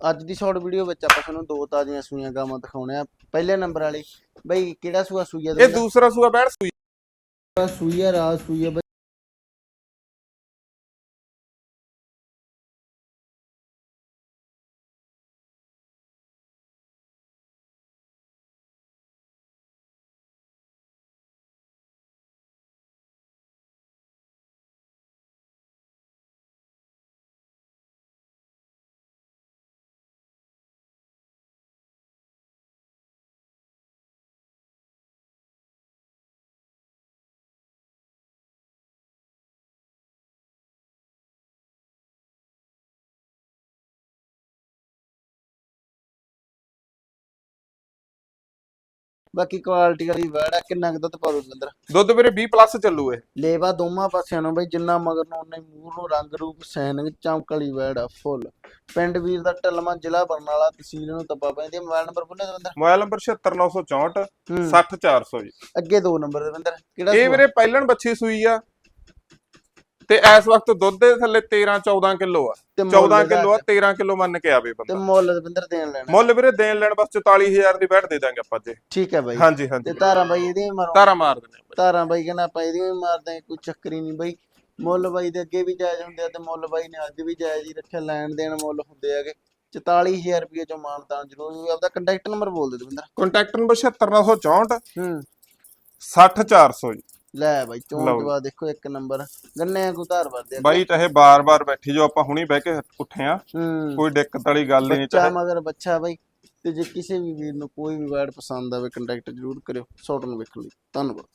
ਅੱਜ ਦੀ short video ਵਿੱਚ ਆਪਾਂ ਤੁਹਾਨੂੰ ਦੋ ਤਾਜ਼ੀਆਂ ਸੂਈਆਂ ਗਾਵਾਂ ਦਿਖਾਉਣੇ ਆ। ਪਹਿਲੇ ਨੰਬਰ ਵਾਲੀ ਬਈ ਕਿਹੜਾ ਸੂਆ ਸੂਈ ਆ ਇਹ ਦੂਸਰਾ ਸੂਆ ਬੈਠ ਸੂਈ ਸੂਈ ਆ ਰਾਤ ਬਾਕੀ ਕੁਆਲਿਟੀ ਵਾਲੀ ਵਰਡ ਆ ਕਿੰਨਾ ਕੁ ਦੁੱਧ ਪਾ ਦੋ ਅੰਦਰ ਦੁੱਧ ਵੀਰੇ 20 ਪਲੱਸ ਚੱਲੂ ਇਹ। ਲੇਵਾ ਦੋਵਾਂ ਪਾਸਿਆਂ ਨੂੰ ਬਈ ਜਿੰਨਾ ਮਗਰ ਨੂੰ ਉਹਨੇ ਮੂੰਹ ਨੂੰ ਰੰਗ ਰੂਪ ਸੈਨਿਕ ਚਮਕ ਵਾਲੀ ਵਰਡ ਆ ਫੁੱਲ ਪਿੰਡ ਵੀਰ ਦਾ ਟਲਮਾ ਜ਼ਿਲ੍ਹਾ ਬਰਨਾਲਾ ਤਹਿਸੀਲ ਨੂੰ ਤੱਬਾ ਪੈਂਦੀ ਆ। ਮੋਬਾਈਲ ਨੰਬਰ ਬੋਲੇ ਦਵਿੰਦਰ? ਮੋਬਾਈਲ ਨੰਬਰ 76964 ਹੂੰ। 60400 ਜੀ। ਅੱਗੇ ਦੋ ਨੰਬਰ ਦਵਿੰਦਰ ਕਿਹੜਾ ਇਹ? ਵੀਰੇ ਪਹਿਲਣ ਬੱਚੀ ਸੂਈ ਆ। ਤੇ ਇਸ ਵਕਤ ਦੁੱਧ ਦੇ ਥੱਲੇ 13 14 ਕਿਲੋ ਆ। ਤੇ ਮੁੱਲ 14 ਇਹਦਾ ਕਿਲੋ ਆ 13 ਕਿਲੋ ਮੰਨ ਕੇ ਆਵੇ ਤੇ ਬੰਦਾ ਮੁੱਲ ਦਵਿੰਦਰ ਦੇਣ ਲੈਣਾ। ਮੁੱਲ ਵੀਰੇ ਦੇਣ ਲੈਣ ਬਸ 44000 ਦੀ ਬੈਠ ਦੇ ਦਾਂਗੇ ਆਪਾਂ ਜੇ। ਠੀਕ ਹੈ ਬਾਈ। ਹਾਂਜੀ ਤੇ ਹਾਂਜੀ ਧਾਰਾਂ ਬਾਈ ਇਹਦੀਆਂ ਵੀ ਮਾਰੋ। ਤਾਰਾ ਮਾਰ ਦਿੰਦੇ ਆ। ਧਾਰਾਂ ਬਾਈ ਕਹਿੰਦਾ ਆਪਾਂ ਇਹਦੀਆਂ ਵੀ ਮਾਰਦੇ ਹਾਂ, ਕੋਈ ਚੱਕਰ ਹੀ ਨਹੀਂ ਬਾਈ। ਮੁੱਲ ਬਾਈ ਦੇ ਅੱਗੇ ਵੀ ਜਾਇਜ਼ ਹੁੰਦੇ ਆ ਤੇ ਮੁੱਲ ਬਾਈ ਨੇ ਅੱਜ ਵੀ ਜਾਇਜ਼ ਹੀ ਰੱਖਿਆ ਲੈਣ ਦੇਣ ਮੁੱਲ ਹੁੰਦੇ ਹੈਗੇ। 44000 ਰੁਪਏ ਚੋਂ ਮਾਨਤਾਨ ਜ਼ਰੂਰ ਆਪਦਾ ਕੰਟੈਕਟ ਨੰਬਰ ਬੋਲ ਦੇ ਦਵਿੰਦਰ। ਕੰਟੈਕਟ ਨੰਬਰ 76964 ਹੂੰ। 60400 ਜੀ। ਲੈ ਬਾਈ ਲਓ। ਜਵਾ ਦੇਖੋ ਇੱਕ ਨੰਬਰ। ਗੰਨੇ ਕੋ ਧਾਰ ਵਰਦੇ ਆ ਬਾਈ ਚਾਹੇ ਬਾਰ-ਬਾਰ ਬੈਠੀ ਜੋ ਆਪਾਂ ਹੁਣੀ ਬਹਿ ਕੇ ਉੱਠੇ ਆ ਹੂੰ। ਕੋਈ ਦਿੱਕਤ ਵਾਲੀ ਗੱਲ ਨਹੀਂ ਬੱਚਾ ਚਾਹੇ ਮਗਰ ਬੱਚਾ ਬਾਈ ਤੇ ਜੇ ਕਿਸੇ ਵੀ ਵੀਰ ਨੂੰ ਕੋਈ ਵੀ ਵਰਡ ਪਸੰਦ ਆਵੇ ਕੰਟੈਕਟ ਜ਼ਰੂਰ ਕਰਿਓ ਸ਼ਾਰਟ ਨੂੰ ਵੇਖਣ ਲਈ। ਧੰਨਵਾਦ।